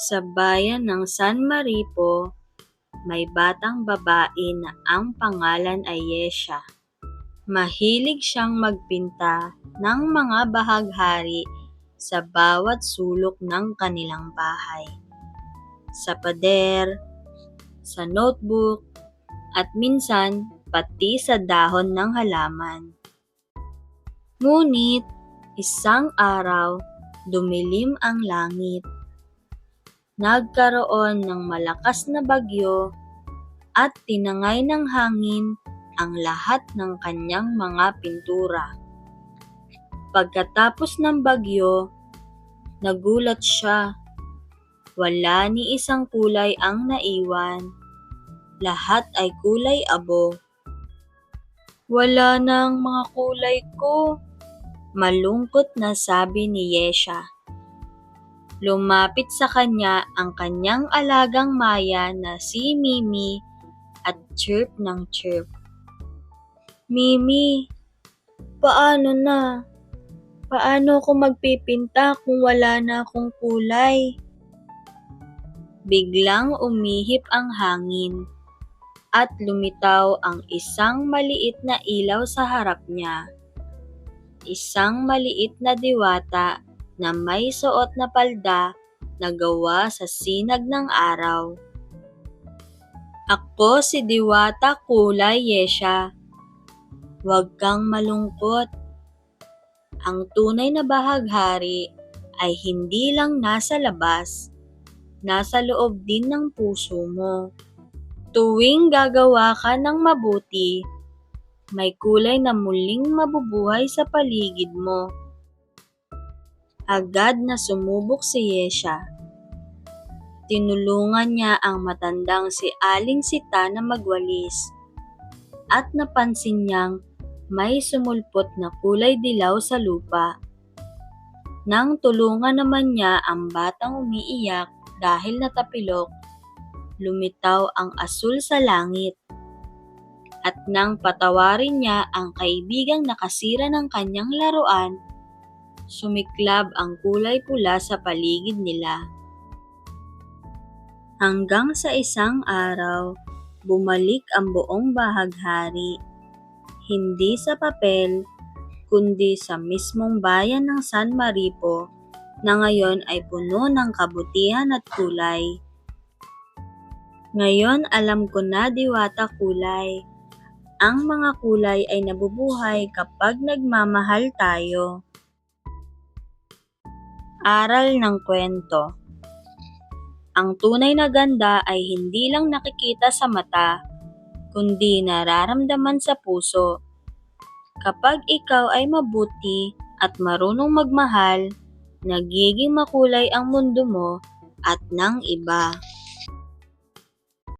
Sa bayan ng San Maripo, may batang babae na ang pangalan ay Yesha. Mahilig siyang magpinta ng mga bahaghari sa bawat sulok ng kanilang bahay. Sa pader, sa notebook, at minsan pati sa dahon ng halaman. Ngunit isang araw, dumilim ang langit. Nagkaroon ng malakas na bagyo at tinangay ng hangin ang lahat ng kanyang mga pintura. Pagkatapos ng bagyo, nagulat siya. Wala ni isang kulay ang naiwan. Lahat ay kulay abo. Wala nang mga kulay ko. Malungkot na sabi ni Yesha. Lumapit sa kanya ang kanyang alagang maya na si Mimi at chirp ng chirp. Mimi, paano na? Paano ako magpipinta kung wala na akong kulay? Biglang umihip ang hangin at lumitaw ang isang maliit na ilaw sa harap niya. Isang maliit na diwata na may suot na palda na gawa sa sinag ng araw. Ako si Diwata Kulay Yesha. Huwag kang malungkot. Ang tunay na bahaghari ay hindi lang nasa labas, nasa loob din ng puso mo. Tuwing gagawa ka ng mabuti, may kulay na muling mabubuhay sa paligid mo. Agad na sumubok si Yesha. Tinulungan niya ang matandang si Aling Sita na magwalis at napansin niyang may sumulpot na kulay dilaw sa lupa. Nang tulungan naman niya ang batang umiiyak dahil natapilok, lumitaw ang asul sa langit. At nang patawarin niya ang kaibigang nakasira ng kanyang laruan, sumiklab ang kulay pula sa paligid nila. Hanggang sa isang araw, bumalik ang buong bahaghari. Hindi sa papel, kundi sa mismong bayan ng San Maripo na ngayon ay puno ng kabutihan at kulay. Ngayon alam ko na diwata kulay. Ang mga kulay ay nabubuhay kapag nagmamahal tayo. Aral ng kwento Ang tunay na ganda ay hindi lang nakikita sa mata, kundi nararamdaman sa puso. Kapag ikaw ay mabuti at marunong magmahal, nagiging makulay ang mundo mo at ng iba.